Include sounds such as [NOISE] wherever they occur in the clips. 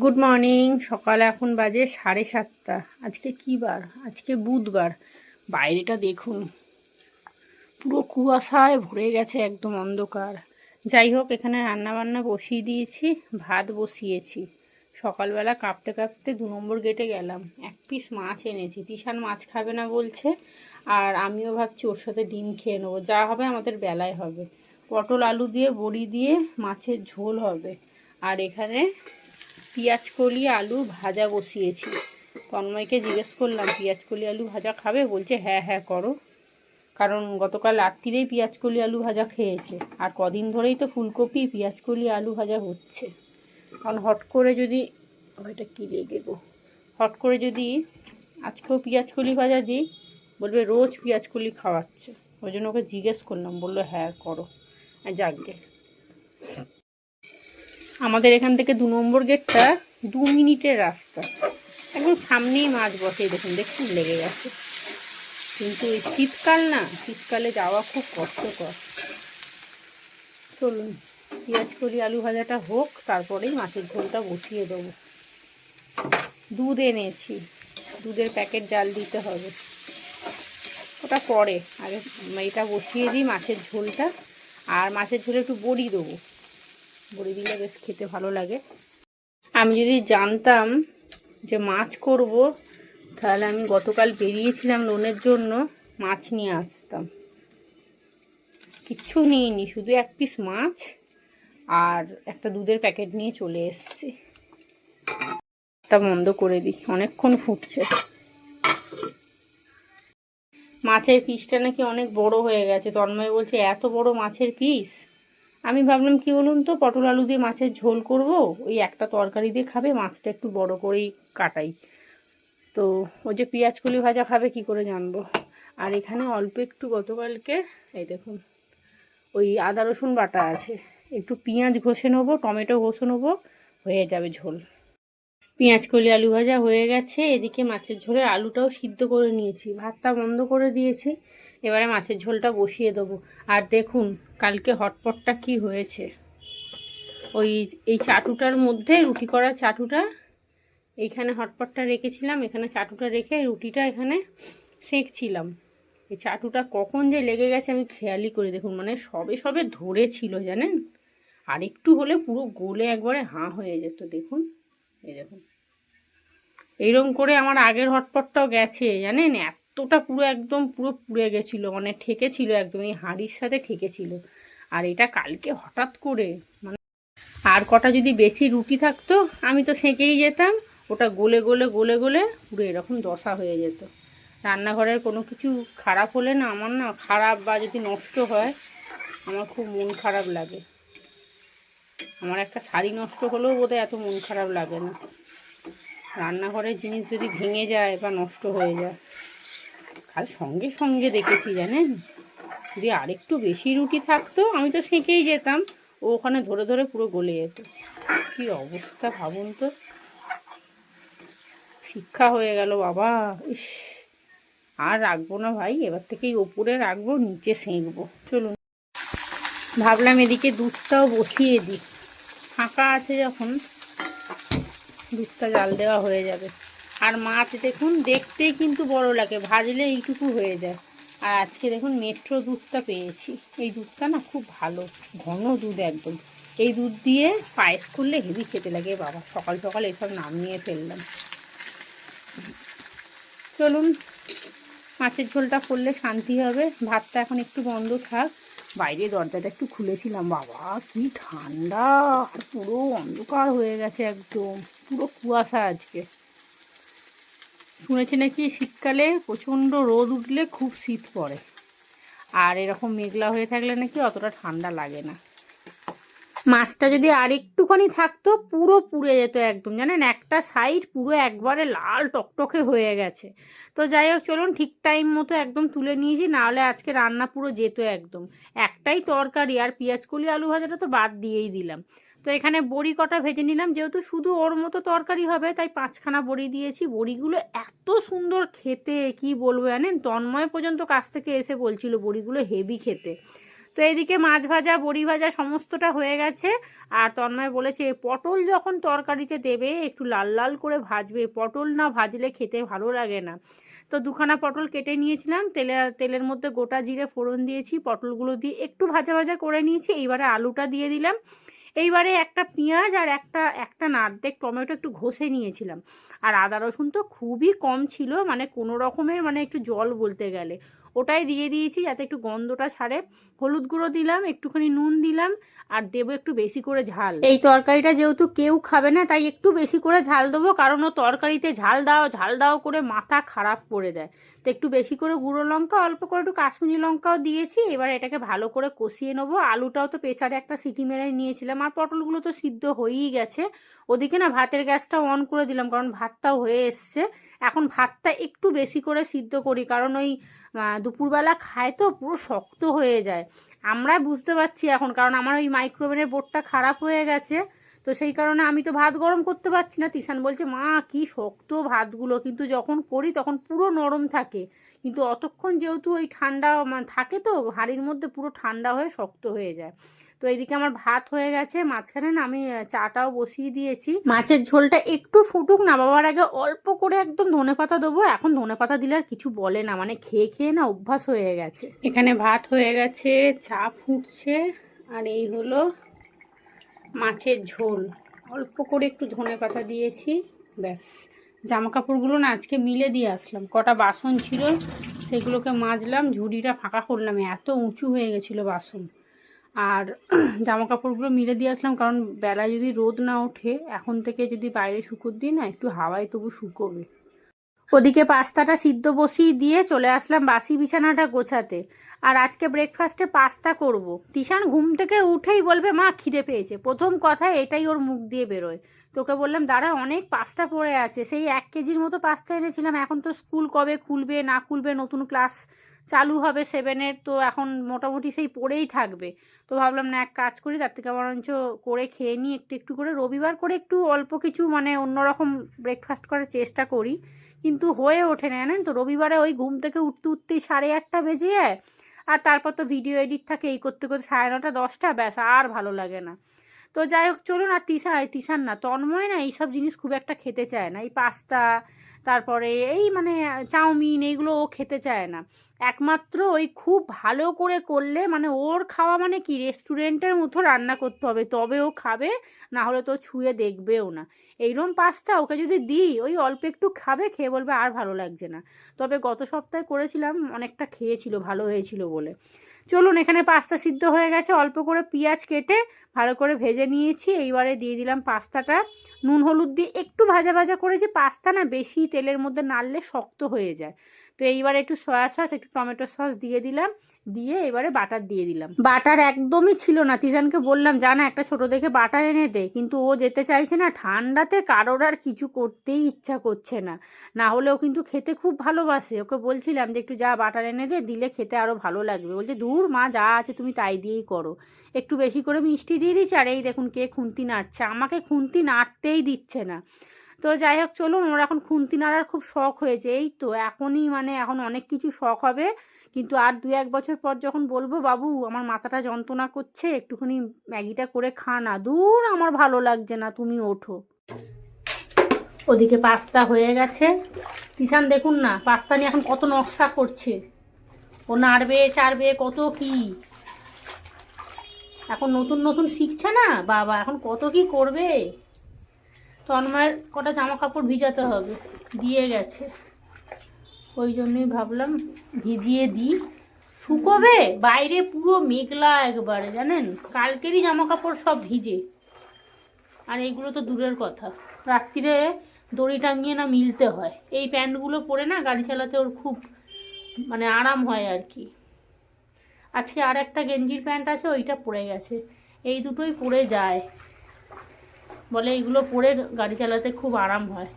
Good morning সকাল এখন বাজে সাড়ে সাতটা। আজকে কী বার? আজকে বুধবার। বাইরেটা দেখুন। পুরো কুয়াশায় ভরে গেছে একদম অন্ধকার। যাই হোক, এখানে রান্না বান্না বসিয়ে দিয়েছি, ভাত বসিয়েছি। সকালবেলা কাঁপতে কাঁপতে দু নম্বর গেটে গেলাম। এক পিস মাছ এনেছি। তিশান মাছ খাবে না বলছে, আর আমিও ভাবছি ওর সাথে ডিম খেয়ে নেব। যা হবে আমাদের বেলায় হবে। পটল আলু দিয়ে, বড়ি দিয়ে মাছের ঝোল হবে। আর এখানে পেঁয়াজ কলি, আলু ভাজা বসিয়েছি। তন্ময়কে জিজ্ঞেস করলাম, পেঁয়াজ কলি, আলু ভাজা খাবে? বলছে হ্যাঁ হ্যাঁ করো। কারণ গতকাল রাত্রিরেই পেঁয়াজ কলি, আলু ভাজা খেয়েছে। আর কদিন ধরেই তো ফুলকপি, পেঁয়াজ কলি, আলু ভাজা হচ্ছে। কারণ হট করে যদি ওইটা কী লেগে গো হট করে যদি আজকেও পেঁয়াজ কলি ভাজা দিই, বলবে রোজ পেঁয়াজ কলি খাওয়াচ্ছে। ওই জন্য ওকে জিজ্ঞেস করলাম, বলল হ্যাঁ করো। যাকগে আমাদের এখান থেকে দু নম্বর গেটটা দু মিনিটের রাস্তা। একদম সামনেই মাছ বসে, দেখুন দেখুন, লেগে গেছে। কিন্তু এই শীতকাল না, শীতকালে যাওয়া খুব কষ্টকর। চলুন, পেঁয়াজ করি, আলু ভাজাটা হোক, তারপরেই মাছের ঝোলটা বসিয়ে দেবো। দুধ এনেছি। দুধের প্যাকেট জাল দিতে হবে। ওটা পরে, আগে এটা বসিয়ে দিই মাছের ঝোলটা। আর মাছের ঝোলে একটু বড়ি দেবো। বড়ি দিলে বেশ খেতে ভালো লাগে। আমি যদি জানতাম যে মাছ করব, তাহলে আমি গতকাল বেরিয়েছিলাম লোনের জন্য, মাছ নিয়ে আসতাম। কিচ্ছু নিইনি, শুধু এক পিস মাছ আর একটা দুধের প্যাকেট নিয়ে চলে এসছি। তা বন্ধ করে দিই, অনেকক্ষণ ফুটছে। মাছের পিসটা নাকি অনেক বড় হয়ে গেছে। তন্ময় বলছে, এত বড় মাছের পিস? আমি ভাবলাম, কি বলুন তো, পটল আলু দিয়ে মাছের ঝোল করব। ওই একটা তরকারি দিয়ে খাবে, মাছটা একটু বড় করেই কাটাই। তো ওই যে পেঁয়াজ কলি ভাজা খাবে, কি করে জানব? আর এখানে অল্প একটু গতকালকে, এই দেখুন, ওই আদা রসুন বাটা আছে। একটু পেঁয়াজ ঘষে নেব, টমেটো ঘষে নেব, হয়ে যাবে ঝোল। পেঁয়াজ কলি আলু ভাজা হয়ে গেছে, এদিকে মাছের ঝোলের আলুটাও সিদ্ধ করে নিয়েছি। ভাতটা বন্ধ করে দিয়েছি। এবারে মাছের ঝোলটা বসিয়ে দেবো। আর দেখুন, কালকে হটপটটা কি হয়েছে। ওই, এই চাটুটার মধ্যে রুটি করা চাটুটা, এইখানে হটপটটা রেখেছিলাম, এখানে চাটুটা রেখে রুটিটা এখানে সেঁকছিলাম। এই চাটুটা কখন যে লেগে গেছে আমি খেয়ালই করে দেখুন মানে সবে সবে ধরেছিল, জানেন? আর একটু হলে পুরো গোলে একবারে হাঁ হয়ে যেত, দেখুন। এই দেখুন। এইরকম করে আমার আগের হটপটটাও গেছে, জানেন? এতটা পুরো একদম, পুরো পুড়ে গেছিল মানে ঠেকেছিল একদম, এই হাঁড়ির সাথে ঠেকেছিল। আর এটা কালকে হঠাৎ করে মানে আর কটা যদি বেশি রুটি থাকতো, আমি তো সেঁকেই যেতাম, ওটা গলে গলে গলে গলে পুরো এরকম দশা হয়ে যেত। রান্নাঘরের কোনো কিছু খারাপ হলে না, আমার না খারাপ বা যদি নষ্ট হয়, আমার খুব মন খারাপ লাগে। আমার একটা শাড়ি নষ্ট হলেও বোধহয় এত মন খারাপ লাগে না। রান্নাঘরের জিনিস যদি ভেঙে যায় বা নষ্ট হয়ে যায়। কাল সঙ্গে সঙ্গে দেখেছি জানেন? যদি আরেকটু বেশি রুটি থাকতো, আমি তো সেঁকেই যেতাম। ও ওখানে ধরে ধরে পুরো গলে যেত। কী অবস্থা ভাবুন তো। শিক্ষা হয়ে গেল বাবা, ইস। আর রাখব না ভাই, এবার থেকেই ওপরে রাখব, নিচে সেঁকবো। চলুন। ভাবলাম এদিকে দুধটাও বসিয়ে দিই। ফাঁকা আছে যখন, দুধটা জাল দেওয়া হয়ে যাবে। আর মাছ দেখুন, দেখতেই কিন্তু বড় লাগে, ভাজলে এইটুকু হয়ে যায়। আর আজকে দেখুন মেট্রো দুধটা পেয়েছি। এই দুধটা না খুব ভালো, ঘন দুধ একদম। এই দুধ দিয়ে পায়েস করলে হেভি খেতে লাগে বাবা, সকাল সকাল এসব নাম নিয়ে ফেললাম। চলুন, মাছের ঝোলটা করলে শান্তি হবে, ভাতটা এখন একটু বন্ধ থাক। বাইরে দরজাটা একটু খুলেছিলাম, বাবা, কি ঠান্ডা পুরো অন্ধকার হয়ে গেছে একদম, পুরো কুয়াশা আজকে। শুনেছি নাকি শীতকালে প্রচণ্ড রোদ উঠলে খুব শীত পড়ে। আর এরকম মেঘলা হয়ে থাকলে নাকি অতটা ঠান্ডা লাগে না। মাছটা যদি আর একটুখানি থাকতো, পুরো পুড়ে যেত একদম। জানেন, একটা সাইড পুরো একবারে লাল টকটকে হয়ে গেছে। তো যাই হোক, চলুন ঠিক টাইম মতো একদম তুলে নিয়েছি, নাহলে আজকে রান্না পুরো যেত একদম। একটাই তরকারি আর পেঁয়াজ কলি আলু ভাজাটা তো বাদ দিয়েই দিলাম। তো এখানে বড়ি কটা ভেজে নিলাম। যেহেতু শুধু ওর মতো তরকারি হবে, তাই পাঁচখানা বড়ি দিয়েছি। বড়িগুলো এত সুন্দর খেতে, কি বলব জানেন? তন্ময় পর্যন্ত কাছ থেকে এসে বলছিল বড়িগুলো হেভি খেতে। তো এদিকে মাছ ভাজা, বড়ি ভাজা সমস্তটা হয়ে গেছে। আর তন্ময় বলেছে, পটল যখন তরকারিতে দেবে, একটু লাল লাল করে ভাজবে। পটল না ভাজলে খেতে ভালো লাগে না। তো দুখানা পটল কেটে নিয়েছিলাম। তেলে, তেলের মধ্যে গোটা জিরে ফোড়ন দিয়েছি। পটলগুলো দিয়ে একটু ভাজা ভাজা করে নিয়েছি। এইবারে আলুটা দিয়ে দিলাম। এইবারে একটা পেঁয়াজ আর একটা একটা না টমেটো একটু ঘষে নিয়েছিলাম। আর আদা রসুন তো খুবই কম ছিল মানে কোনো রকমের মানে একটু জল বলতে গেলে। ওটাই দিয়ে দিয়েছি যাতে একটু গন্ধটা ছাড়ে। হলুদ গুঁড়ো দিলাম, একটুখানি নুন দিলাম আর দেবো একটু বেশি করে ঝাল। এই তরকারিটা যেহেতু কেউ খাবে না, তাই একটু বেশি করে ঝাল দেবো, কারণ ও তরকারিতে ঝাল দাও ঝাল দাও করে মাথা খারাপ করে দেয়। তো একটু বেশি করে গুঁড়ো লঙ্কা, অল্প করে একটু কাশ্মীরি লঙ্কাও দিয়েছি, এবার এটাকে ভালো করে কষিয়ে নেব। আলুটাও তো প্রেসারে একটা সিটি মেরে নিয়েছিলাম, আর পটলগুলো তো সিদ্ধ হয়েই গেছে। ওদিকে না ভাতের গ্যাসটা অন করে দিলাম, কারণ ভাতটাও হয়ে এসছে। এখন ভাতটা একটু বেশি করে সিদ্ধ করি, কারণ ওই দুপুরবেলা খায় তো পুরো শক্ত হয়ে যায়। আমরা বুঝতে পারছি এখন, কারণ আমার ওই মাইক্রোওভেনের বোর্ডটা খারাপ হয়ে গেছে। তো সেই কারণে আমি তো ভাত গরম করতে পারছি না। তিশান বলছে, মা, কি শক্ত ভাতগুলো। কিন্তু যখন করি তখন পুরো নরম থাকে। কিন্তু অতক্ষণ যেহেতু ওই ঠান্ডা মানে থাকে তো, হাড়ির মধ্যে পুরো ঠান্ডা হয়ে শক্ত হয়ে যায়। তো এদিকে আমার ভাত হয়ে গেছে, মাঝখানে না আমি চাটাও বসিয়ে দিয়েছি। মাছের ঝোলটা একটু ফুটুক না, বাবার আগে অল্প করে একদম ধনে পাতা দেবো, এখন ধনে পাতা দিলে আর কিছু বলে না মানে খেয়ে খেয়ে না অভ্যাস হয়ে গেছে। এখানে ভাত হয়ে গেছে, চা ফুটছে, আর এই হলো মাছের ঝোল। অল্প করে একটু ধনে পাতা দিয়েছি, ব্যাস। জামা কাপড়গুলো না আজকে মিলে দিয়ে আসলাম, কটা বাসন ছিল, সেগুলোকে মাজলাম, ঝুড়িটা ফাঁকা করলাম, এত উঁচু হয়ে গেছিল বাসন। আর [CLEARS THROAT] জামা কাপড়গুলো মিলে দিয়ে আসলাম, কারণ বেলায় যদি রোদ না ওঠে, এখন থেকে যদি বাইরে শুকোর দিই না, একটু হাওয়ায় তবু শুকোবে। ওদিকে পাস্তাটা সিদ্ধ বসিয়ে দিয়ে চলে আসলাম বাসি বিছানাটা গোছাতে। আর আজকে ব্রেকফাস্টে পাস্তা করব। তিশান ঘুম থেকে উঠেই বলবে, মা, খিদে পেয়েছে। প্রথম কথা, এটাই ওর মুখ দিয়ে বেরোয়। তোকে বললাম, দাঁড়া, অনেক পাস্তা পড়ে আছে। সেই এক কেজির মতো পাস্তা এনেছিলাম, এখন তো স্কুল কবে খুলবে, না খুলবে, নতুন ক্লাস চালু হবে সেভেনের তো এখন মোটামুটি সেই পড়েই থাকবে। তো ভাবলাম, না, এক কাজ করি, তার থেকে বরঞ্চ করে খেয়ে নিই একটু একটু করে রবিবার করে একটু অল্প কিছু মানে অন্যরকম ব্রেকফাস্ট করার চেষ্টা করি। কিন্তু হয়ে ওঠে না, জানেন তো? রবিবারে ওই ঘুম থেকে উঠতে, উঠতেই সাড়ে আটটা বেজে যায়, আর তারপর তো ভিডিও এডিট থাকে, এই করতে করতে সাড়ে নটা, দশটা, ব্যাস, আর ভালো লাগে না। তো যাই হোক, চলুন আর তিসা তিসান না, তন্ময় না এইসব জিনিস খুব একটা খেতে চায় না। এই পাস্তা, তারপরে এই মানে চাউমিন এইগুলো ও খেতে চায় না। একমাত্র ওই খুব ভালো করে করলে মানে ওর খাওয়া মানে কি, রেস্টুরেন্টের মতো রান্না করতে হবে, তবে ও খাবে না হলে তো ছুঁয়ে দেখবেও না। এইরকম পাস্তা ওকে যদি দিই, ওই অল্প একটু খাবে, খেয়ে বলবে আর ভালো লাগছে না। তবে গত সপ্তাহে করেছিলাম, অনেকটা খেয়েছিল, ভালো হয়েছিল বলে। চলুন, এখানে পাস্তা সিদ্ধ হয়ে গেছে। অল্প করে পেঁয়াজ কেটে ভালো করে ভেজে নিয়েছি। এইবারে দিয়ে দিলাম পাস্তাটা। নুন, হলুদ দিয়ে একটু ভাজা ভাজা করেছি। পাস্তা না বেশি তেলের মধ্যে নাড়লে শক্ত হয়ে যায়। তো এইবার একটু সয়া সস, একটু টমেটো সস দিয়ে দিলাম, দিয়ে এবারে বাটার দিয়ে দিলাম। বাটার একদমই ছিল না, তিজানকে বললাম জানা একটা ছোট দেখে বাটার এনে দে। কিন্তু ও যেতে চাইছে না, ঠান্ডাতে কারোর আর কিছু করতেই ইচ্ছা করছে না। না হলেও কিন্তু খেতে খুব ভালোবাসে। ওকে বলছিলাম যে, একটু যা বাটার এনে দে, দিলে খেতে আরও ভালো লাগবে। বলছে দূর মা, যা আছে তুমি তাই দিয়েই করো। একটু বেশি করে মিষ্টি দিয়ে দিচ্ছি, আর এই দেখুন কে খুন্তি নাড়ছে। আমাকে খুন্তি নাড়তেই দিচ্ছে না। তো যাই হোক, চলুন ওর এখন খুন্তি নাড়ার খুব শখ হয়েছে। এই তো, এখনই মানে এখন অনেক কিছু শখ হবে। কিন্তু আর দু এক বছর পর যখন বলব, বাবু, আমার মাথাটা যন্ত্রণা করছে, একটুখানি ম্যাগিটা করে খা না। দূর, আমার ভালো লাগছে না, তুমি ওঠো। ওদিকে পাস্তা হয়ে গেছে। কিষান দেখুন না, পাস্তা নিয়ে এখন কত নকশা করছে। ও নাড়বে, চাড়বে, কত কি? এখন নতুন নতুন শিখছে না? বাবা, এখন কত কি করবে? তন্ময়ের কটা জামা কাপড় ভিজাতে হবে। দিয়ে গেছে। ওই জন্যই ভাবলাম ভিজিয়ে দিই। শুকোবে? বাইরে পুরো মেঘলা একবারে, জানেন? কালকেরই জামা কাপড় সব ভিজে। আর এইগুলো তো দূরের কথা। রাত্রিরে দড়ি টাঙিয়ে না মিলতে হয়। এই প্যান্টগুলো পরে না গাড়ি চালাতে ওর খুব মানে আরাম হয় আর কি। আজকে আর একটা গেঞ্জির প্যান্ট আছে, ওইটা পরে গেছে। এই দুটোই পরে যায়। বলে এইগুলো পরে গাড়ি চালাতে খুব আরাম হয়।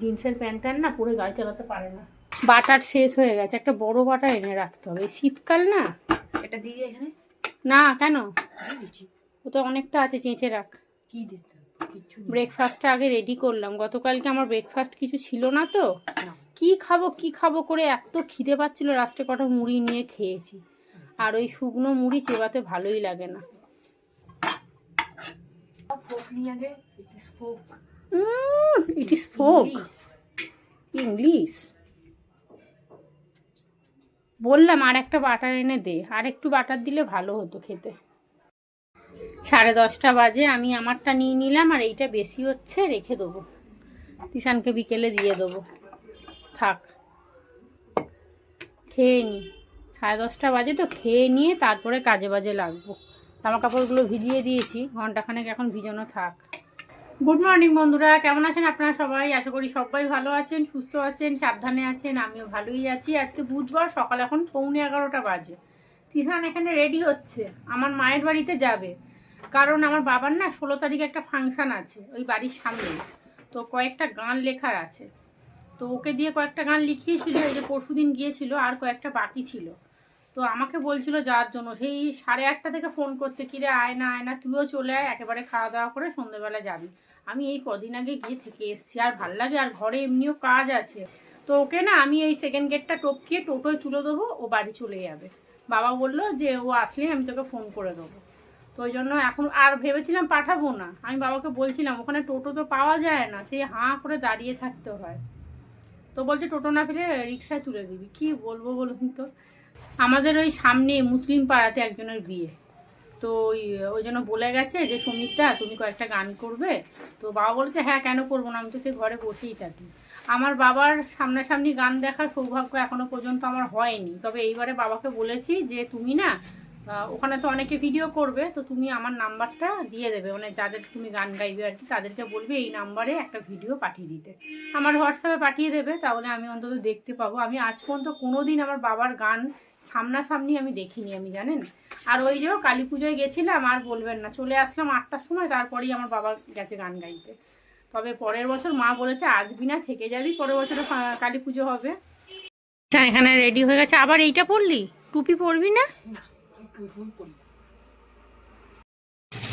জিন্সের প্যান্ট ট্যান্ট না পরে গাড়ি চালাতে পারে না। বাটার শেষ হয়ে গেছে একটা বড় বাটা এনে রাখতে হবে। শীতকাল না? এটা দিয়ে এখানে। না কেন? ও তো অনেকটা আছে চেঁচে রাখ। কি দিতে। ব্রেকফাস্টটা আগে রেডি করলাম। গতকালকে আমার ব্রেকফাস্ট কিছু ছিল না তো। কি খাব কি খাব করে এত খিদে পাচ্ছিল লাস্টে কটা মুড়ি নিয়ে খেয়েছি। আর ওই শুকনো মুড়ি চেবাতে ভালোই লাগে না। ইট ইস ফোক ইংলিশ বললাম, আর একটা বাটার এনে দে। আর একটু বাটার দিলে ভালো হতো খেতে। সাড়ে দশটা বাজে, আমি আমারটা নিয়ে নিলাম, আর এইটা বেশি হচ্ছে, রেখে দেবো। কিষানকে বিকেলে দিয়ে দেবো। থাক। খেয়ে নি। সাড়ে দশটা বাজে তো, খেয়ে নিয়ে তারপরে কাজে বাজে লাগবো। জামা কাপড়গুলো ভিজিয়ে দিয়েছি, ঘন্টাখানেক এখন ভিজানো থাক। গুড মর্নিং বন্ধুরা। কেমন আছেন আপনারা সবাই? আশা করি সবাই ভালো আছেন, সুস্থ আছেন, সাবধানে আছেন, আমিও ভালোই আছি। আজকে বুধবার, সকাল এখন পৌনে এগারোটা বাজে। তিহান এখানে রেডি হচ্ছে। আমার মায়ের বাড়িতে যাবে। কারণ আমার বাবার না ষোলো তারিখে একটা ফাংশন আছে, ওই বাড়ির সামনে তো কয়েকটা গান লেখার আছে। তো ওকে দিয়ে কয়েকটা গান লিখিয়েছিল, এই যে পরশুদিন গিয়েছিল, আর কয়েকটা বাকি ছিল। তো আমাকে বলছিল যাওয়ার জন্য। সেই সাড়ে আটটা থেকে ফোন করছে, কিরে, আয় না আয় না, তুইও চলে আয়, একেবারে খাওয়া দাওয়া করে সন্ধ্যেবেলা যাবি। আমি এই কদিন আগে গিয়ে থেকে এসেছি, আর ভালো লাগে, আর ঘরে এমনিও কাজ আছে। তো ওকে না আমি এই সেকেন্ড গেটটা টপকিয়ে টোটোয় তুলে দেবো, ও বাড়ি চলে যাবে। বাবা বলল যে, ও আসলে আমি তোকে ফোন করে দেবো। তো ওই জন্য এখন আর ভেবেছিলাম পাঠাবো না। আমি বাবাকে বলছিলাম, ওখানে টোটো তো পাওয়া যায় না, সেই হাঁ করে দাঁড়িয়ে থাকতে হয়। তো বলছে, টোটো না পেলে রিক্সায় তুলে দিবি। কি বলব বলুন তো? আমাদের ওই সামনে মুসলিম পাড়াতে একজনের বিয়ে। তো ওই ওই জন্য বলে গেছে যে সমিতা তুমি কয়েকটা গান করবে। তো বাবা বলেছে হ্যাঁ কেন করব না? আমি তো সে ঘরে বসেই থাকি। আমার বাবার সামনাসামনি গান দেখার সৌভাগ্য এখনও পর্যন্ত আমার হয়নি। তবে এইবারে বাবাকে বলেছি যে, তুমি না ওখানে তো অনেকে ভিডিও করবে, তো তুমি আমার নাম্বারটা দিয়ে দেবে। মানে যাদের তুমি গান গাইবে আর কি, তাদেরকে বলবে এই নাম্বারে একটা ভিডিও পাঠিয়ে দিতে। আমার হোয়াটসঅ্যাপে পাঠিয়ে দেবে, তাহলে আমি অন্তত দেখতে পাবো। আমি আজ পর্যন্ত কোনো দিন আমার বাবার গান সামনাসামনি আমি দেখিনি, আমি জানেন? আর ওই যে কালী পুজোয় গেছিলাম, আর বলবেন না। চলে আসলাম আটটার সময়, তারপরেই আমার বাবা গেছে গান গাইতে। তবে পরের বছর মা বলেছে, আসবি না, থেকে যাবি, পরের বছরে কালী পুজো হবে। এখানে রেডি হয়ে গেছে। আবার এইটা পরলি টুপি পরবি না? না। ফুল করি।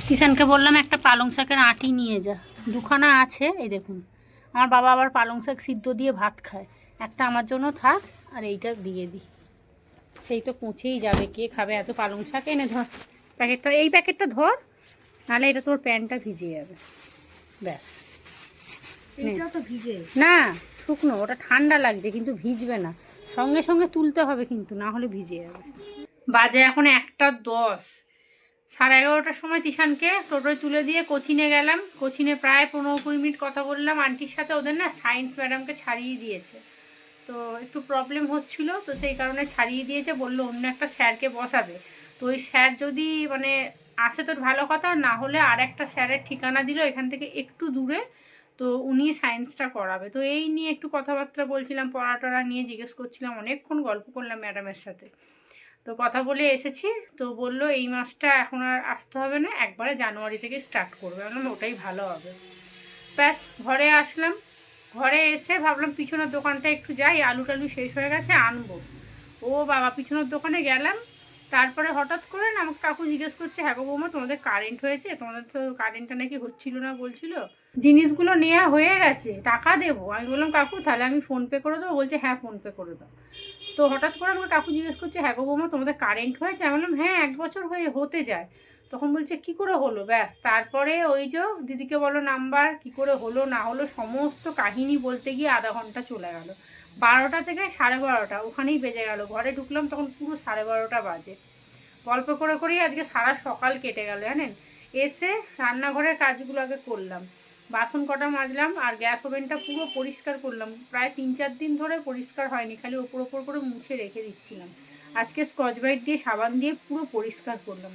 কিষানকে বললাম একটা পালং শাকের আটি নিয়ে যা। দুখানা আছে এই দেখুন। আমার বাবা আবার পালং শাক সিদ্ধ দিয়ে ভাত খায়। একটা আমার জন্য থাক আর এইটা দিয়ে দিই সেই তো পৌঁছেই যাবে। কে খাবে? এত পালং শাক এনে ধর। প্যাকেটটা এই প্যাকেটটা ধর নাহলে এটা তোর প্যান্টটা ভিজে যাবে। ব্যাস। ভিজে। না শুকনো। ওটা ঠান্ডা লাগছে কিন্তু ভিজবে না। সঙ্গে সঙ্গে তুলতে হবে কিন্তু না হলে ভিজে যাবে। বাজে এখন একটা দশ। সাড়ে এগারোটার সময় তিশানকে টোটোয় তুলে দিয়ে কোচিনে গেলাম। কোচিনে প্রায় পনেরো কুড়ি মিনিট কথা বললাম। আন্টির সাথে ওদের না সায়েন্স ম্যাডামকে ছাড়িয়ে দিয়েছে। তো একটু প্রবলেম হচ্ছিল, তো সেই কারণে ছাড়িয়ে দিয়েছে। বলল, অন্য একটা স্যারকে বসাবে। তো ওই স্যার যদি মানে আসে তোর ভালো কথা, না হলে আর একটা স্যারের ঠিকানা দিল এখান থেকে একটু দূরে। তো উনি সায়েন্সটা করাবে। তো এই নিয়ে একটু কথাবার্তা বলছিলাম পড়া টড়া নিয়ে জিজ্ঞেস করছিলাম, অনেকক্ষণ গল্প করলাম ম্যাডামের সাথে। তো কথা বলে এসেছি। তো বলল এই মাসটা এখন আর আসতে হবে না একবারে জানুয়ারি থেকে স্টার্ট করবে। বললাম, ওটাই ভালো হবে। ব্যাস ঘরে আসলাম। ঘরে এসে ভাবলাম পিছনের দোকানটা একটু যাই আলু টালু শেষ হয়ে গেছে আনব। ও বাবা পিছনের দোকানে গেলাম। তারপরে হঠাৎ করে না আমাকে কাকু জিজ্ঞেস করছে হ্যাঁ বৌমা তোমাদের কারেন্ট হয়েছে? তোমাদের তো কারেন্টটা নাকি হচ্ছিল না বলছিল। জিনিসগুলো নেওয়া হয়ে গেছে, টাকা দেবো। আমি বললাম, কাকু, তাহলে আমি ফোনপে করে দেবো? বলছে হ্যাঁ ফোনপে করে দাও। তো হঠাৎ করে আমাকে কাকু জিজ্ঞেস করছে হ্যাঁ গো বৌমা, তোমাদের কারেন্ট হয়েছে? আমি বললাম হ্যাঁ এক বছর হয়ে, হতে যায়। তখন বলছে, কি করে হলো? ব্যাস, তারপরে ওই যে দিদিকে বলো নাম্বার, কি করে হলো, না হলো, সমস্ত কাহিনী বলতে গিয়ে আধা ঘণ্টা চলে গেল। বারোটা থেকে সাড়ে বারোটা, ওখানেই বেজে গেল। ঘরে ঢুকলাম, তখন পুরো সাড়ে বারোটা বাজে। গল্প করে করেই আজকে সারা সকাল কেটে গেল, জানেন? এসে রান্নাঘরের কাজগুলো আগে করলাম। বাসন কটা মাজলাম আর গ্যাস ওভেনটা পুরো পরিষ্কার করলাম। প্রায় তিন চার দিন ধরে পরিষ্কার হয়নি, খালি ওপর ওপর করে মুছে রেখে দিচ্ছিলাম। আজকে স্কচ ব্রাইট দিয়ে সাবান দিয়ে পুরো পরিষ্কার করলাম।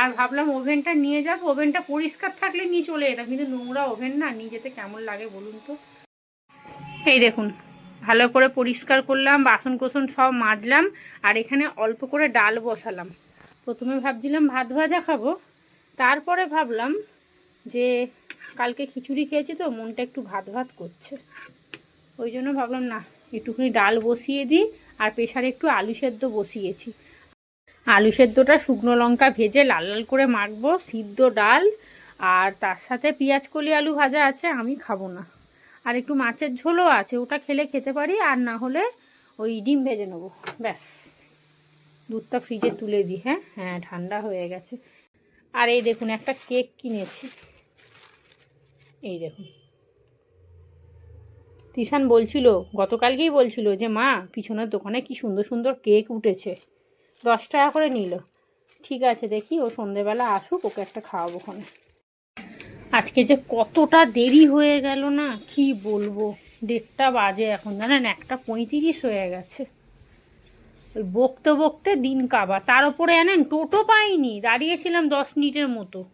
আর ভাবলাম ওভেনটা নিয়ে যাব, ওভেনটা পরিষ্কার থাকলে নিয়ে চলে যেতাম, কিন্তু নোংরা ওভেন না, নিয়ে যেতে কেমন লাগে বলুন তো? এই দেখুন, ভালো করে পরিষ্কার করলাম, বাসন কোসন সব মাজলাম, আর এখানে অল্প করে ডাল বসালাম। প্রথমে ভাবছিলাম ভাত ভাজা খাব, তারপরে ভাবলাম যে কালকে খিচুড়ি খেয়েছি তো, মনটা একটু ভাত ভাত করছে। ওই জন্য ভাবলাম, না, একটুখানি ডাল বসিয়ে দিই আর প্রেশারে একটু আলু সেদ্ধ বসিয়েছি। আলু সেদ্ধটা শুকনো লঙ্কা ভেজে লাল লাল করে মাখবো, সিদ্ধ ডাল আর তার সাথে পেঁয়াজ কলি আলু ভাজা আছে, আমি খাব না। আর একটু মাছের ঝোলও আছে, ওটা খেলে খেতে পারি, আর না হলে ওই ডিম ভেজে নেব। ব্যাস, দুধটা ফ্রিজে তুলে দিই হ্যাঁ? হ্যাঁ ঠান্ডা হয়ে গেছে। আর এই দেখুন, একটা কেক কিনেছি। এই দেখুন তিশান বলছিল, গতকালকেই বলছিল যে, মা, পিছনের দোকানে কি সুন্দর সুন্দর কেক উঠেছে। দশ টাকা করে নিল। ঠিক আছে, দেখি ও সন্ধেবেলা আসুক, ওকে একটা খাওয়াবো ওখানে। আজকে যে কতটা দেরি হয়ে গেল না, কি বলব? দেড়টা বাজে এখন, জানেন? একটা পঁয়ত্রিশ হয়ে গেছে। ওই বকতে বকতে দিন কাবা তার উপরে, জানেন, টোটো পাইনি। দাঁড়িয়েছিলাম দশ মিনিটের মতো।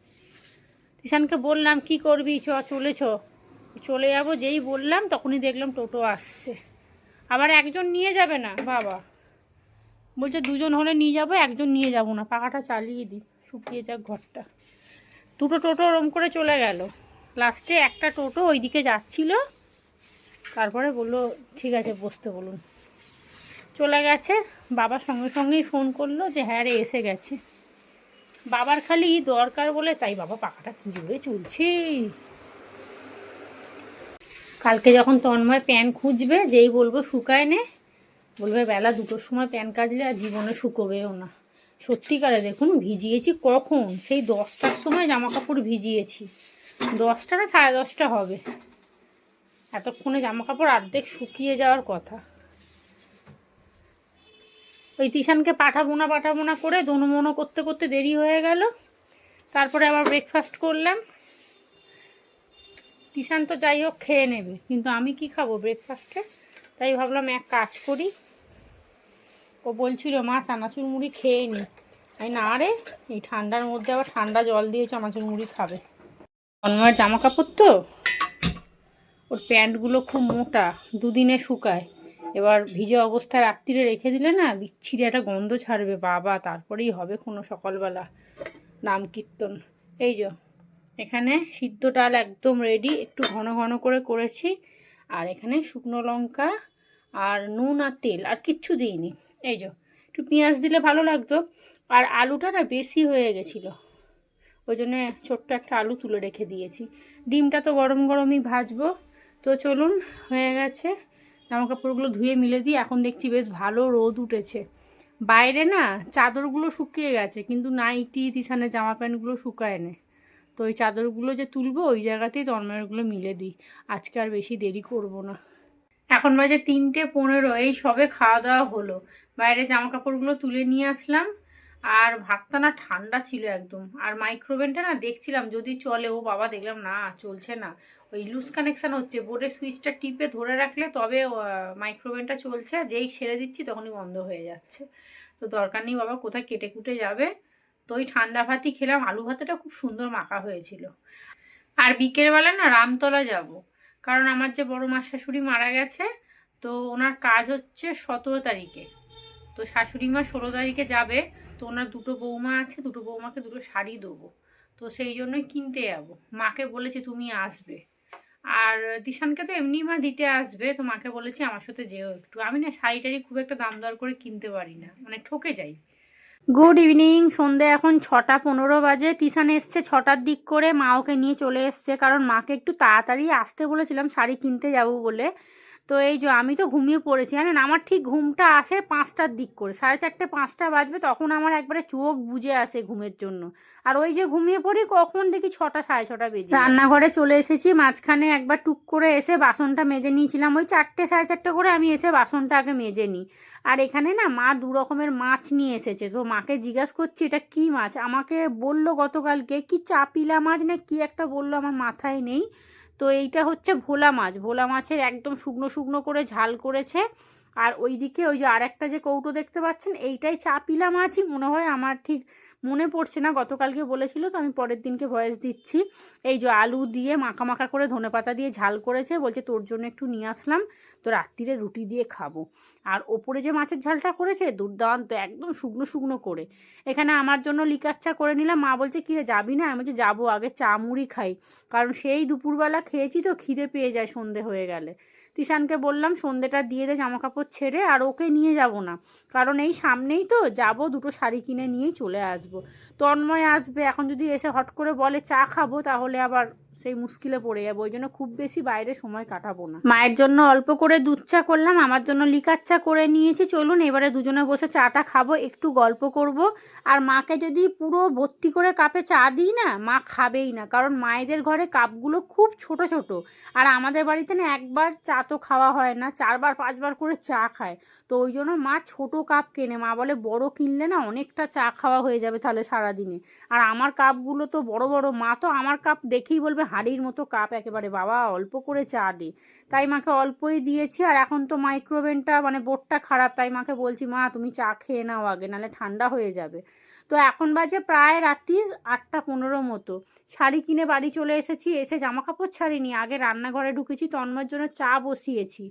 তিশানকে বললাম, কি করবি? চ, চলে চ। চলে যাব, যেই বললাম, তখনই দেখলাম টোটো আসছে। আবার একজন নিয়ে যাবে না? বাবা। বলছে, দুজন হলে নিয়ে যাব, একজন নিয়ে যাব না। পাখাটা চালিয়ে দিই শুকিয়ে যাক ঘরটা। দুটো টোটো ওরম করে চলে গেল। লাস্টে একটা টোটো ওইদিকে যাচ্ছিল। তারপরে বলল, ঠিক আছে, বসতে বলুন। চলে গেছে। বাবা সঙ্গে সঙ্গেই ফোন করল যে হ্যাঁ রে, এসে গেছে। বাবার খালি দরকার বলে তাই বাবা পাখাটা জোরে চলছে। কালকে যখন তন্ময় প্যান খুঁজবে, যেই বলব শুকায় নে। বলবে, বেলা দুটোর সময় প্যান কাজলে আর জীবনে শুকোবেও না। সত্যিকারে দেখুন, ভিজিয়েছি কখন? সেই দশটার সময় জামা কাপড় ভিজিয়েছি। দশটা না সাড়ে দশটা হবে। এতক্ষণে জামা কাপড় অর্ধেক শুকিয়ে যাওয়ার কথা। ওই তিশানকে পাঠাবো না পাঠাবো না করে দোনো করতে করতে দেরি হয়ে গেল। তারপরে আবার ব্রেকফাস্ট করলাম। টিশান তো যাই হোক খেয়ে নেবে, কিন্তু আমি কি খাব ব্রেকফাস্টে তাই ভাবলাম এক কাজ করি। ও বলছিল, মা, চানাচুর মুড়ি খেয়ে নি। আমি, না রে, এই ঠান্ডার মধ্যে আবার ঠান্ডা জল দিয়ে চানাচুর মুড়ি খাবে। জামা কাপড় তো? ওর প্যান্টগুলো খুব মোটা, দুদিনে শুকায়। এবার ভিজে অবস্থায় রাত্রিরে রেখে দিলে না বিচ্ছিরি একটা গন্ধ ছাড়বে, বাবা। তারপরেই হবে কোনো সকালবেলা নাম কীর্তন। এই যে, এখানে সিদ্ধ ডাল একদম রেডি একটু ঘন ঘন করে করেছি। আর এখানে শুকনো লঙ্কা আর নুন আর তেল, আর কিচ্ছু দিইনি। এই যে, একটু পেঁয়াজ দিলে ভালো লাগতো। আর আলুটা না বেশি হয়ে গেছিল। ওই জন্য ছোট্ট একটা আলু তুলে রেখে দিয়েছি। ডিমটা তো গরম গরমই ভাজবো। তো চলুন, হয়ে গেছে। জামা কাপড়গুলো ধুয়ে মিলে দিই। এখন দেখছি বেশ ভালো রোদ উঠেছে। বাইরে না চাদরগুলো শুকিয়ে গেছে, কিন্তু নাইটি তিসানে জামা প্যান্টগুলো শুকায় নে। তো ওই চাদরগুলো যে তুলবো, ওই জায়গাতেই তন্ময়গুলো মিলে দিই। আজকে আর বেশি দেরি করব না। এখন বাজে তিনটে পনেরো, এই সবে খাওয়া দাওয়া হলো। বাইরে জামা কাপড়গুলো তুলে নিয়ে আসলাম। আর ভাতটা না ঠান্ডা ছিল একদম। আর মাইক্রোওভেনটা না দেখছিলাম, যদি চলে, ও বাবা দেখলাম, না, চলছে না। ওই লুজ কানেকশান হচ্ছে। বোর্ডের সুইচটা টিপে ধরে রাখলে তবে মাইক্রোওভেনটা চলছে। আর যেই ছেড়ে দিচ্ছি তখনই বন্ধ হয়ে যাচ্ছে। তো দরকার নেই বাবা, কোথায় কেটে কুটে যাবে? তো ওই ঠান্ডা ভাতই খেলাম। আলু ভাতেটা খুব সুন্দর মাখা হয়েছিল। আর বিকেলবেলা না রামতলা যাব। কারণ আমার যে বড় মা শাশুড়ি মারা গেছে, তো ওনার কাজ হচ্ছে সতেরো তারিখে। তো শাশুড়ি মা ষোলো তারিখে যাবে। তো ওনার দুটো বৌমা আছে, দুটো বৌমাকে দুটো শাড়ি দেবো। তো সেই জন্যই কিনতে যাব। মাকে বলেছি, তুমি আসবে। আর দিশানকে তো এমনি মা দিতে আসবে, তো মাকে বলেছি আমার সাথে যেও একটু। আমি না শাড়ি টাড়ি খুব একটা দাম দর করে কিনতে পারি না মানে ঠকে যাই। গুড ইভিনিং সন্ধে এখন ছটা পনেরো বাজে। তিশান এসছে ছটার দিক করে, মা ওকে নিয়ে চলে এসছে, কারণ মাকে একটু তাড়াতাড়ি আসতে বলেছিলাম, শাড়ি কিনতে যাব বলে। তো এই যে আমি তো ঘুমিয়ে পড়েছি, জানেন? আমার ঠিক ঘুমটা আসে পাঁচটার দিক করে। সাড়ে চারটে, পাঁচটা বাজবে, তখন আমার একবারে চোখ বুঝে আসে ঘুমের জন্য। আর ওই যে ঘুমিয়ে পড়ি, কখন দেখি ছটা, সাড়ে ছটা বেজে রান্নাঘরে চলে এসেছি, মাঝখানে একবার টুক করে এসে বাসনটা মেজে নিয়েছিলাম। ওই চারটে, সাড়ে চারটে করে আমি এসে বাসনটা আগে মেজে নিই। আর এখানে না মা দু রকমের মাছ নিয়ে এসেছে। তো মাকে জিজ্ঞাসা করছি, এটা কি মাছ? আমাকে বলল গতকালকে, কি চাপিলা মাছ না কি একটা? বলল, আমার মাথায় নেই। তো এইটা হচ্ছে ভোলা মাছ। ভোলা মাছের একদম শুকনো শুকনো করে ঝাল করেছে। আর ওইদিকে ওই যে আর একটা যে কৌটো দেখতে পাচ্ছেন, এইটাই চাপিলা মাছই। মনে হয় আমার ঠিক মনে পড়ছে না, গতকালকে বলেছিল, তো আমি পরের দিনকে ভয়েস দিচ্ছি। এই যে আলু দিয়ে মাখা মাখা করে ধনে পাতা দিয়ে ঝাল করেছে, বলছে তোর জন্য একটু নিয়ে আসলাম। তো রাত্রিরে রুটি দিয়ে খাব। আর ওপরে যে মাছের ঝালটা করেছে, দুর্দান্ত, একদম শুকনো শুকনো করে। এখানে আমার জন্য লিকার চা করে নিলাম। মা বলছে, কিরে, যাবি না? আমি বলছি, যাব, আগে চা মুড়ি খাই। কারণ সেই দুপুরবেলা খেয়েছি তো, খিদে পেয়ে যায় সন্ধে হয়ে গেলে। তিশানকে বললাম, সন্ধেটা দিয়ে দে জামা কাপড় ছেড়ে, আর ওকে নিয়ে যাব না। কারণ এই সামনেই তো যাব, দুটো শাড়ি কিনে নিয়েই চলে আসব। তন্ময় আসবে, এখন যদি এসে হট করে বলে, চা খাব, তাহলে আবার সেই মুশকিলে পড়ে যাব, ওই জন্য খুব বেশি বাইরে সময় কাটাবো না। মায়ের জন্য অল্প করে দুধ চা করলাম, আমার জন্য লিকার চা করে নিয়েছি। চলুন এবারে দুজনে বসে চাটা খাব, একটু গল্প করব। আর মাকে যদি পুরো ভর্তি করে কাপে চা দিই না, মা খাবেই না, কারণ মায়েদের ঘরে কাপগুলো খুব ছোট ছোট। আর আমাদের বাড়িতে না একবার চা তো খাওয়া হয় না, চারবার, পাঁচবার করে চা খায়। তো ওই জন্য মা ছোট কাপ কেনে। মা বলে, বড় কিনলে না অনেকটা চা খাওয়া হয়ে যাবে তাহলে সারাদিনে। আর আমার কাপগুলো তো বড় বড়। মা তো আমার কাপ দেখেই বলবে, হাঁড়ির মতো কাপ একেবারে, বাবা অল্প করে চা দে। তাই মাকে অল্পই দিয়েছি, আর এখন তো মাইক্রোওভেনটা মানে বোর্ডটা খারাপ, তাই মাকে বলছি, মা, তুমি চা খেয়ে নাও আগে, নাহলে ঠান্ডা হয়ে যাবে। তো এখন বাজে প্রায় রাত্রি আটটা পনেরো মতো। শাড়ি কিনে বাড়ি চলে এসেছি, এসে জামা কাপড় ছাড়িনি, আগে রান্নাঘরে ঢুকেছি, তন্ময়ের জন্য চা বসিয়েছি।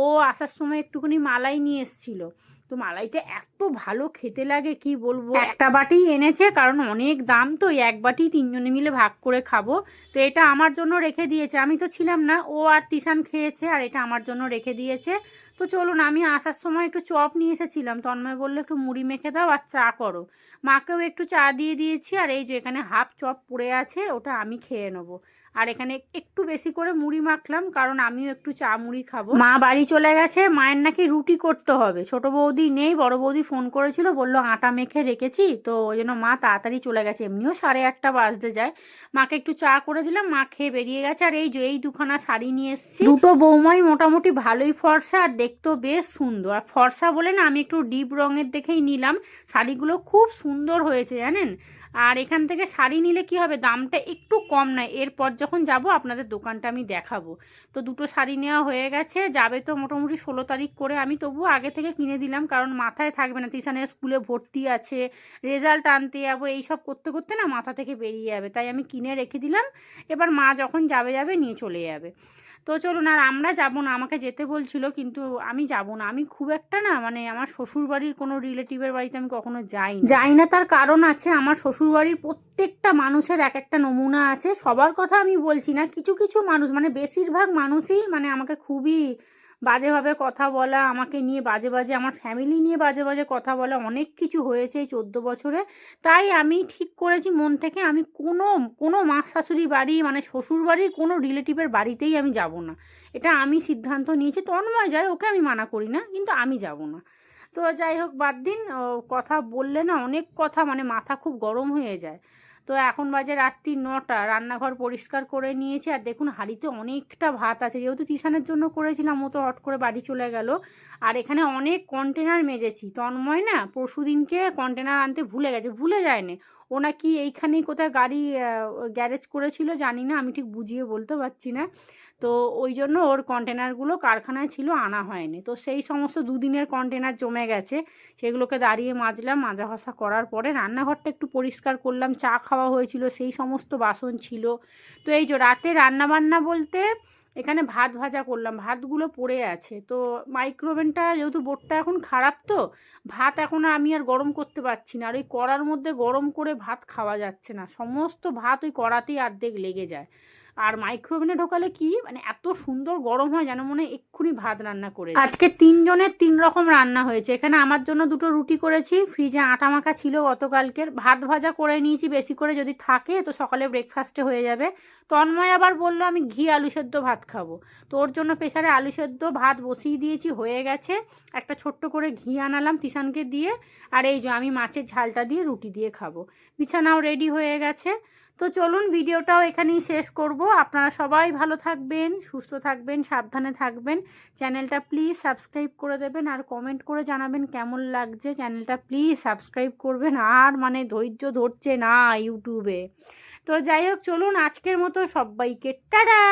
ও আসার সময় একটুখানি মালাই নিয়ে এসেছিল। তো মালাইটা এত ভালো খেতে লাগে, কি বলব? একটা বাটি এনেছে, কারণ অনেক দাম তো এক বাটি তিনজনে মিলে ভাগ করে খাব। তো এটা আমার জন্য রেখে দিয়েছে। আমি তো ছিলাম না, ও আর তিশান খেয়েছে, আর এটা আমার জন্য রেখে দিয়েছে। তো চলুন, আমি আসার সময় একটু চপ নিয়ে এসেছিলাম। তন্ময় বলল, একটু মুড়ি মেখে দাও আর চা করো। মাকেও একটু চা দিয়ে দিয়েছি, আর এই যে এখানে হাফ চপ পড়ে আছে, ওটা আমি খেয়ে নেব। আর এখানে একটু বেশি করে মুড়ি মাখলাম কারণ আমিও একটু চা মুড়ি খাব। মা বাড়ি চলে গেছে মায়ের নাকি রুটি করতে হবে। ছোট বৌদি নেই বড় বৌদি ফোন করেছিল বলল আটা মেখে রেখেছি তো ওই জন্য মা তাড়াতাড়ি চলে গেছে। এমনিও সাড়ে আটটা বাজতে যায়। মাকে একটু চা করে দিলাম মা খেয়ে বেরিয়ে গেছে আর এই যে এই দুখানা শাড়ি নিয়ে এসেছি। দুটো বৌমাই মোটামুটি ভালোই ফর্সা আর দেখতেও বেশ সুন্দর। আর ফর্সা বলে না আমি একটু ডিপ রঙের দেখেই নিলাম। শাড়িগুলো খুব সুন্দর হয়েছে জানেন? আর এখান থেকে শাড়ি নিলে কি হবে? দামটা একটু কম নয়। এরপর যখন যাব, আপনাদের দোকানটা আমি দেখাবো। তো দুটো শাড়ি নেওয়া হয়ে গেছে। যাবে তো মোটামুটি ষোলো তারিখ করে। আমি তবুও আগে থেকে কিনে দিলাম, কারণ মাথায় থাকবে না। তিশানের স্কুলে ভর্তি আছে, রেজাল্ট আনতে যাব, এইসব করতে করতে না মাথা থেকে বেরিয়ে যাবে। তাই আমি কিনে রেখে দিলাম। এবার মা যখন যাবে যাবে নিয়ে চলে যাবে। তো চলুন আর আমরা যাব না, আমাকে যেতে বলছিল কিন্তু আমি যাব না। আমি খুব একটা না মানে আমার শ্বশুর বাড়ির কোনো রিলেটিভের বাড়িতে আমি কখনো যাই যাই না, তার কারণ আছে আমার শ্বশুর বাড়ির প্রত্যেকটা মানুষের এক একটা নমুনা আছে। সবার কথা আমি বলছি না, কিছু কিছু মানুষ মানে বেশিরভাগ মানুষই মানে আমাকে খুবই বাজেভাবে কথা বলা, আমাকে নিয়ে বাজে বাজে, আমার ফ্যামিলি নিয়ে বাজে বাজে কথা বলা, অনেক কিছু হয়েছে এই চোদ্দ বছরে। তাই আমি ঠিক করেছি মন থেকে, আমি কোনো কোনো মা শাশুড়ি বাড়ি মানে শ্বশুর বাড়ির কোনো রিলেটিভের বাড়িতেই আমি যাব না। এটা আমি সিদ্ধান্ত নিয়েছি, তন্ময় যায় ওকে আমি মানা করি না, কিন্তু আমি যাব না। তো যাই হোক, বাদ দিন কথা বললে না, অনেক কথা মানে মাথা খুব গরম হয়ে যায়। তো এখন বাজে রাত্রি নটা, রান্নাঘর পরিষ্কার করে নিয়েছি। আর দেখুন, হাঁড়িতে অনেকটা ভাত আছে। যেহেতু তিশানের জন্য করেছিলাম, ও তো হট করে বাড়ি চলে গেল। আর এখানে অনেক কন্টেনার মেজেছি। তন্ময় না পরশু দিনকে কন্টেনার আনতে ভুলে গেছে, ভুলে যায়নি। ও নাকি এইখানেই কোথায় গাড়ি গ্যারেজ করেছিল, জানি না, আমি ঠিক বুঝিয়ে বলতে পারছি না। তো ওই জন্য ওর কন্টেনারগুলো কারখানায় ছিল, আনা হয়নি। তো সেই সমস্ত দুদিনের কন্টেনার জমে গেছে। সেগুলোকে দাঁড়িয়ে মাজলাম মাজা ঘষা করার পরে রান্নাঘরটা একটু পরিষ্কার করলাম। চা খাওয়া হয়েছিল, সেই সমস্ত বাসন ছিল। তো এই যে রাতে রান্নাবান্না বলতে এখানে ভাত ভাজা করলাম। ভাতগুলো পড়ে আছে। তো মাইক্রোওভেনটা যেহেতু বোর্ডটা এখন খারাপ তো, ভাত এখন আমি আর গরম করতে পারছি না। আর ওই কড়ার মধ্যে গরম করে ভাত খাওয়া যাচ্ছে না। সমস্ত ভাত ওই কড়াতেই অর্ধেক লেগে যায়। আর মাইক্রোওভেনে ঢোকালে কি মানে এত সুন্দর গরম হয় যেন মনে এক্ষুনি ভাত রান্না করে আজকে তিনজনের তিন রকম রান্না হয়েছে। এখানে আমার জন্য দুটো রুটি করেছি ফ্রিজে আটা মাখা ছিল গতকালকের। ভাত ভাজা করে নিয়েছি, বেশি করে যদি থাকে তো সকালে ব্রেকফাস্টে হয়ে যাবে। তন্ময় আবার বলল, আমি ঘি আলু সেদ্ধ ভাত খাব। তো ওর জন্য প্রেশারে আলু সেদ্ধ ভাত বসিয়ে দিয়েছি, হয়ে গেছে। একটা ছোট্ট করে ঘি আনালাম তিশানকে দিয়ে। আর এই যে আমি মাছের ঝালটা দিয়ে রুটি দিয়ে খাব। বিছানাও রেডি হয়ে গেছে। তো চলুন ভিডিওটাও এখানেই শেষ করব। আপনারা সবাই ভালো থাকবেন, সুস্থ থাকবেন, সাবধানে থাকবেন। চ্যানেলটা প্লিজ সাবস্ক্রাইব করে দেবেন আর কমেন্ট করে জানাবেন কেমন লাগছে। চ্যানেলটা প্লিজ সাবস্ক্রাইব করবেন আর মানে ধৈর্য ধরছে না ইউটিউবে। তো যাই হোক, চলুন আজকের মতো সবাইকে, টাটা!